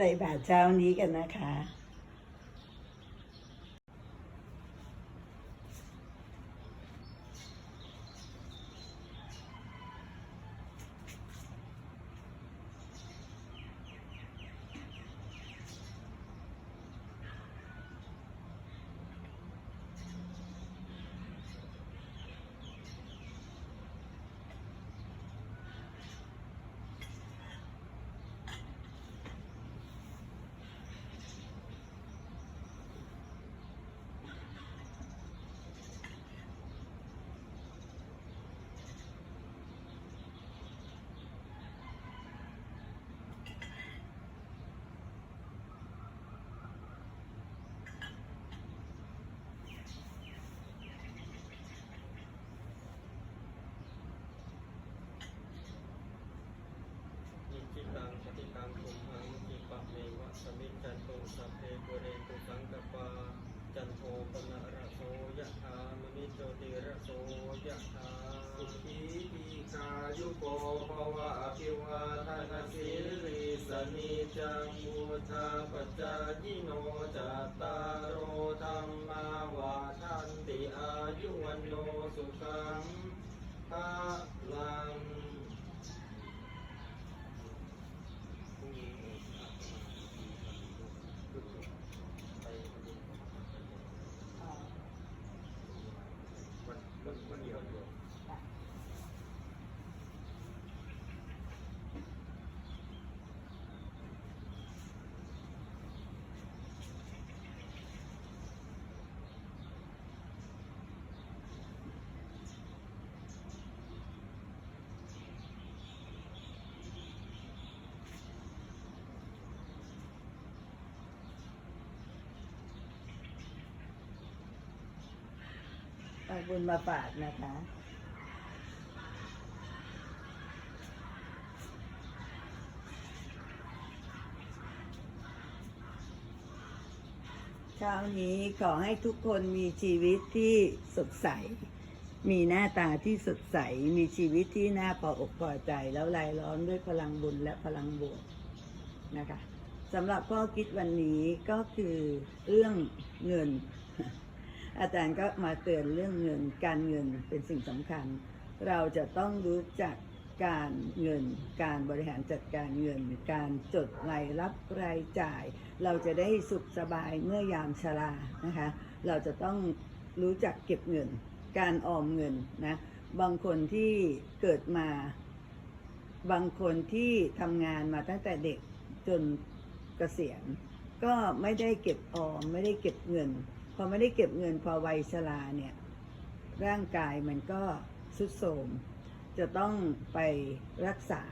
ใส่บาตรเช้านี้กันนะคะ อิจิตังปฏิตังตุมหังอิปะเมวะ สมิจจันโตสัพเพปุเรตุสังกปาจันโทปนะระโสยะถามณิโชติระโสยะถาสุขีทีคายุโกภวะอภิวาทนาสิริสนิจังบูชาปัจจายิโนจัตตารโอธรรมาวาทันติอายุวันโนสุขังภาลังพรุ่งนี้ไปวันวันวันเดียวเดียว เอาบุญมาฝากนะคะ เช้านี้ขอให้ทุกคนมีชีวิตที่สดใส มีหน้าตาที่สดใส มีชีวิตที่น่าพออกพอใจ แล้วรายล้อมด้วยพลังบุญและพลังบวกนะคะสำหรับข้อคิดวันนี้ก็คือเรื่องเงิน อาจารย์ก็มาเตือนเรื่องเงิน การเงินเป็นสิ่งสำคัญ เราจะต้องรู้จักการเงิน การบริหารจัดการเงิน การจดรายรับรายจ่าย เราจะได้สุขสบายเมื่อยามชรานะคะ เราจะต้องรู้จักเก็บเงิน การออมเงินนะ บางคนที่เกิดมา บางคนที่ทำงานมาตั้งแต่เด็กจนเกษียณ ก็ไม่ได้เก็บออมไม่ได้เก็บเงิน พอไม่ได้เก็บเงินพอวัยชราเนี่ย ร่างกายมันก็สุดโทรมจะต้องไปรักษา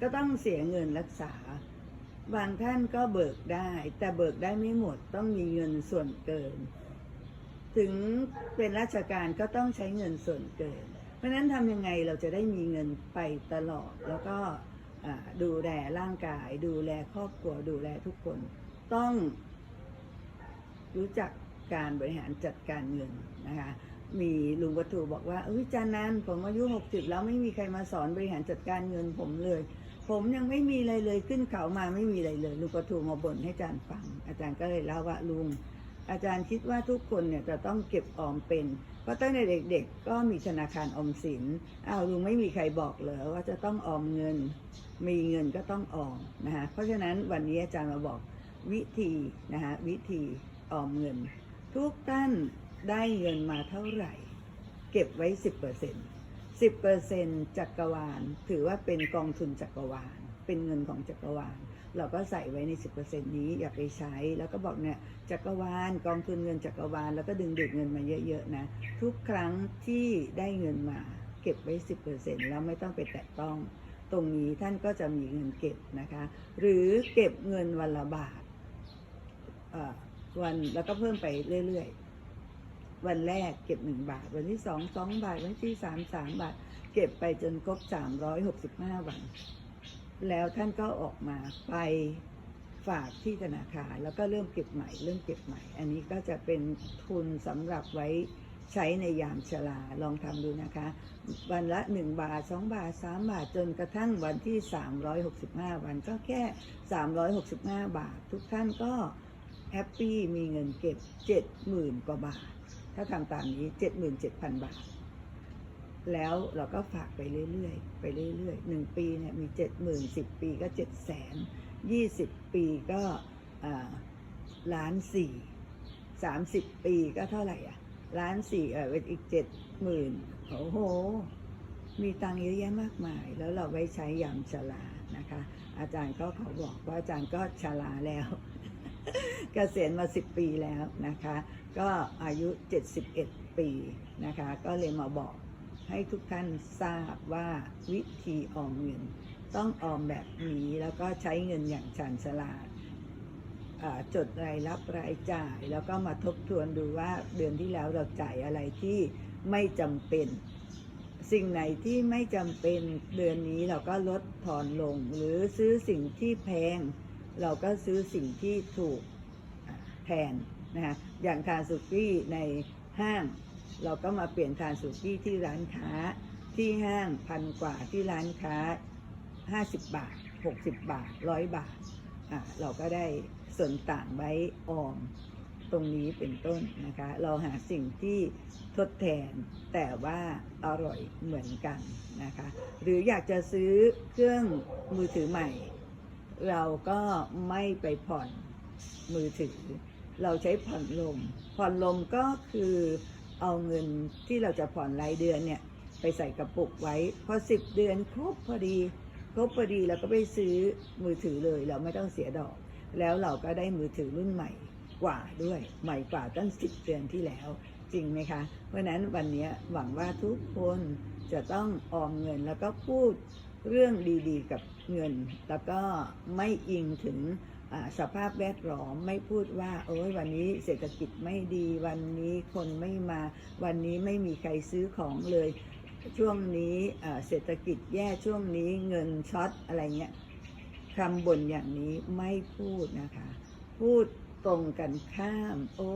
ก็ต้องเสียเงินรักษา บางท่านก็เบิกได้ แต่เบิกได้ไม่หมดต้องมีเงินส่วนเกิน ถึงเป็นราชการก็ต้องใช้เงินส่วนเกิน เพราะนั้นทำยังไงเราจะได้มีเงินไปตลอด แล้วก็ดูแลร่างกาย ดูแลครอบครัวดูแลทุกคน ต้องรู้จัก การบริหารจัดการเงินนะคะมีลุงวัตถุบอกว่าเอ้ยจานันผมอายุหกสิบแล้วไม่มีใครมาสอนบริหารจัดการเงินผมเลย ผมยังไม่มีอะไรเลยขึ้นเขามาไม่มีอะไรเลย ลุงวัตถุมาบ่นให้อาจารย์ฟัง อาจารย์ก็เลยเล่าว่าลุง อาจารย์คิดว่าทุกคนเนี่ยจะต้องเก็บออมเป็น เพราะตั้งแต่เด็กๆ ก็มีธนาคารออมสินอ้าวลุงไม่มีใครบอกเหรอว่าจะต้องออมเงิน มีเงินก็ต้องออมนะคะเพราะฉะนั้นวันนี้อาจารย์มาบอกวิธีนะคะวิธีออมเงิน ทุกท่านได้เงินมาเท่าไหร่ เก็บไว้สิบเปอร์เซ็นสิบเปอร์เซ็นจักรวาล ถือว่าเป็นกองทุนจักรวาล เป็นเงินของจักรวาล เราก็ใส่ไว้ใน 10%นี้อย่าไปใช้ แล้วก็บอกเนี่ยจักรวาลกองทุนเงินจักรวาล แล้วก็ดึงดูดเงินมาเยอะๆนะ ทุกครั้งที่ได้เงินมาเก็บไว้ 10%แล้วไม่ต้องไปแตะต้องตรงนี้ท่านก็จะมีเงินเก็บนะคะ หรือเก็บเงินวันละบาท วันแล้วก็เพิ่มไปเรื่อยๆ วันแรกเก็บหนึ่งบาท วันที่สองสองบาท วันที่สามสามบาท เก็บไปจนครบสามร้อยหกสิบห้าวัน แล้วท่านก็ออกมาไปฝากที่ธนาคารแล้วก็เริ่มเก็บใหม่ เริ่มเก็บใหม่ อันนี้ก็จะเป็นทุนสำหรับไว้ใช้ในยามชราลองทำดูนะคะ วันละ 1 บาท 2 บาท 3 บาทจนกระทั่งวันที่ 365 วันก็แค่ 365 บาท ทุกท่านก็ แฮปปี้มีเงินเก็บ70,000กว่าบาท ถ้าทำตามนี้77,000บาท แล้วเราก็ฝากไปเรื่อยๆ ไปเรื่อยๆหนึ่งปีเนี่ยมี70,000 10ปีก็700,000 20ปีก็ล้านสี่สามสิบปีก็เท่าไหร่อะล้านสี่เออเป็นอีกเจ็ดหมื่นโอ้โห มีตังค์เยอะแยะมากมาย แล้วเราไว้ใช้ยามชรานะคะ อาจารย์ก็เขาบอกว่าอาจารย์ก็ชราแล้ว เกษียณมาสิบปีแล้วนะคะ ก็อายุ 71 ปีนะคะ ก็เลยมาบอกให้ทุกท่านทราบว่าวิธีออมเงิน ต้องออมแบบนี้แล้วก็ใช้เงินอย่างชาญฉลาดจดรายรับรายจ่าย แล้วก็มาทบทวนดูว่าเดือนที่แล้วเราจ่ายอะไรที่ไม่จำเป็น สิ่งไหนที่ไม่จำเป็นเดือนนี้เราก็ลดทอนลง หรือซื้อสิ่งที่แพง เราก็ซื้อสิ่งที่ถูกแทนนะคะอย่างทานสุกี้ในห้าง เราก็มาเปลี่ยนทานสุกี้ที่ร้านค้าที่ห้างพันกว่าที่ร้านค้า 50 บาท 60 บาท 100 บาทอะเราก็ได้ส่วนต่างไว้ออมตรงนี้เป็นต้นนะคะ เราหาสิ่งที่ทดแทนแต่ว่าอร่อยเหมือนกันนะคะ หรืออยากจะซื้อเครื่องมือถือใหม่ เราก็ไม่ไปผ่อนมือถือ เราใช้ผ่อนลม ผ่อนลมก็คือเอาเงินที่เราจะผ่อนรายเดือนเนี่ย ไปใส่กระปุกไว้ พอสิบเดือนครบพอดี ครบพอดีเราก็ไปซื้อมือถือเลย เราไม่ต้องเสียดอก แล้วเราก็ได้มือถือรุ่นใหม่กว่าด้วย ใหม่กว่าตั้งสิบเดือนที่แล้ว จริงไหมคะ เพราะฉะนั้นวันนี้หวังว่าทุกคนจะต้องออมเงินแล้วก็พูด เรื่องดีๆ กับเงิน แล้วก็ไม่อิงถึงสภาพแวดล้อมไม่พูดว่าโอ้ยวันนี้เศรษฐกิจไม่ดีวันนี้คนไม่มาวันนี้ไม่มีใครซื้อของเลย ช่วงนี้เศรษฐกิจแย่ช่วงนี้เงินช็อตอะไรเงี้ยคำบ่นอย่างนี้ไม่พูดนะคะ พูดตรงกันข้าม โอ้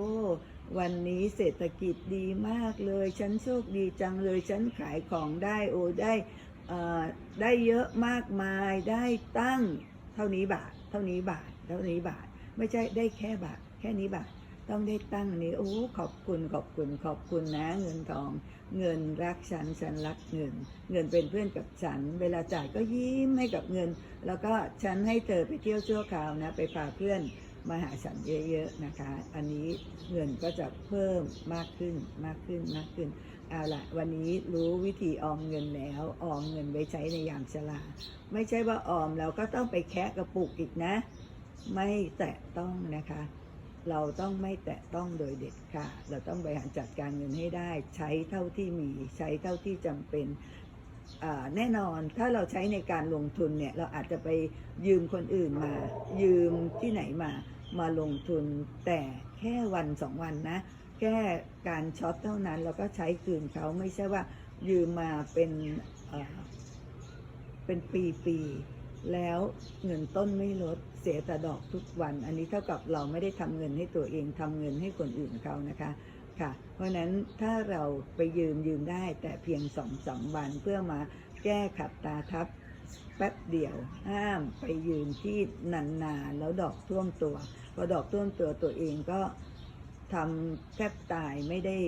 วันนี้เศรษฐกิจดีมากเลย ฉันโชคดีจังเลย ฉันขายของได้ โอ้ได้ ได้เยอะมากมายได้ตั้งเท่านี้บาท เท่านี้บาท เท่านี้บาท ไม่ใช่ได้แค่บาท แค่นี้บาท ต้องได้ตั้งนี้โอ้ขอบคุณขอบคุณขอบคุณนะเงินทอง เงินรักฉันฉันรักเงิน เงินเป็นเพื่อนกับฉัน เวลาจ่ายก็ยิ้มให้กับเงิน แล้วก็ฉันให้เธอไปเที่ยวชั่วคราวนะ ไปพาเพื่อน มาหาฉันเยอะๆนะคะ อันนี้เงินก็จะเพิ่มมากขึ้นมากขึ้นมากขึ้น เอาละวันนี้รู้วิธีออมเงินแล้ว ออมเงินไว้ใช้ในยามชราไม่ใช่ว่าออมแล้วก็ต้องไปแคะกระปุกอีกนะ ไม่แตะต้องนะคะ เราต้องไม่แตะต้องโดยเด็ดขาดเราต้องบริหารจัดการเงินให้ได้ ใช้เท่าที่มี ใช้เท่าที่จำเป็น แน่นอนถ้าเราใช้ในการลงทุนเนี่ยเราอาจจะไปยืมคนอื่นมา ยืมที่ไหนมามาลงทุนแต่แค่วันสองวันนะ แค่การช็อตเท่านั้นเราก็ใช้คืนเขาไม่ใช่ว่ายืมมาเป็นเป็นปีๆแล้วเงินต้นไม่ลดเสียแต่ดอกทุกวัน อันนี้เท่ากับเราไม่ได้ทำเงินให้ตัวเองทำเงินให้คนอื่นเขานะคะ ค่ะ เพราะฉะนั้นถ้าเราไปยืมยืมได้แต่เพียงสองสามวันเพื่อมาแก้ขัดตาทับแป๊บเดียวห้ามไปยืมที่นานๆแล้วดอกท่วมตัวพอดอกท่วมตัวตัวเองก็ทำแทบตายไม่ได้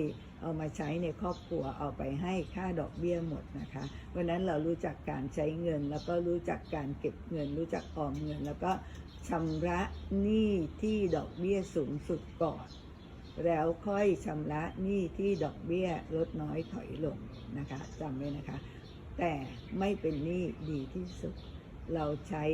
เอามาใช้ในครอบครัวเอาไปให้ค่าดอกเบี้ยหมดนะคะเพราะฉะนั้นเรารู้จักการใช้เงิน แล้วก็รู้จักการเก็บเงิน รู้จักออมเงิน แล้วก็ชำระหนี้ที่ดอกเบี้ยสูงสุดก่อน แล้วค่อยชำระหนี้ที่ดอกเบี้ยลดน้อยถอยลงนะคะจำไว้นะคะ แต่ไม่เป็นหนี้ดีที่สุด เราใช้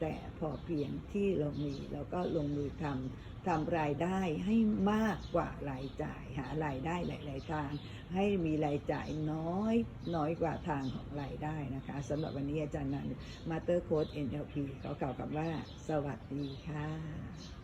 แต่พอเพียงที่เรามีเราก็ลงมือทำทำรายได้ให้มากกว่ารายจ่าย หารายได้หลาย ๆ ทาง ให้มีรายจ่ายน้อยน้อยกว่าทางของรายได้นะคะสำหรับวันนี้อาจารย์นันมาเตอร์โค้ด NLP เขากล่าวกับว่า สวัสดีค่ะ